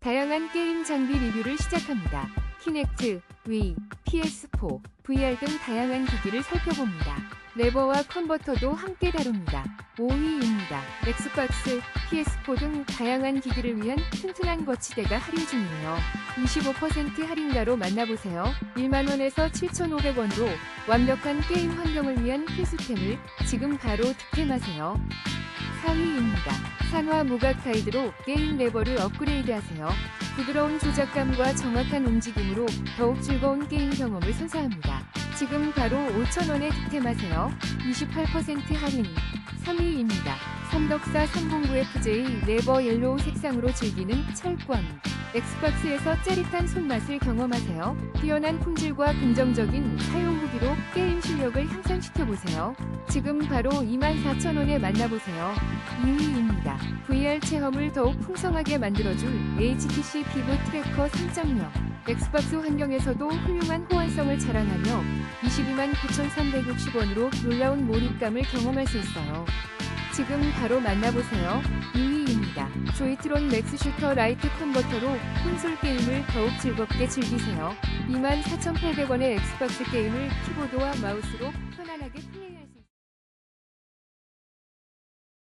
다양한 게임 장비 리뷰를 시작합니다. 키넥트, 위, PS4, VR 등 다양한 기기를 살펴봅니다. 레버와 컨버터도 함께 다룹니다. 5위입니다. 엑스박스, PS4 등 다양한 기기를 위한 튼튼한 거치대가 할인 중이에요. 25% 할인가로 만나보세요. 1만원에서 7,500원도 완벽한 게임 환경을 위한 필수템을 지금 바로 득템하세요. 4위입니다. 산화 무각 가이드로 게임 레버를 업그레이드하세요. 부드러운 조작감과 정확한 움직임으로 더욱 즐거운 게임 경험을 선사합니다. 지금 바로 5,000원에 득템하세요. 28% 할인. 3위입니다. 삼덕사 309FJ 레버 옐로우 색상으로 즐기는 철권. 엑스박스에서 짜릿한 손맛을 경험하세요. 뛰어난 품질과 긍정적인 사용 후기로 게임 실력을 향상시켜보세요. 지금 바로 24,000원에 만나보세요. 2위 입니다. VR 체험을 더욱 풍성하게 만들어줄 HTC 비브 트래커 3.0. 엑스박스 환경에서도 훌륭한 호환성을 자랑하며 22만 9,360원으로 놀라운 몰입감을 경험할 수 있어요. 지금 바로 만나보세요. 2위입니다. 조이트론 맥스 슈터 라이트 컨버터로 콘솔 게임을 더욱 즐겁게 즐기세요. 24,800원의 엑스박스 게임을 키보드와 마우스로 편안하게 플레이할 수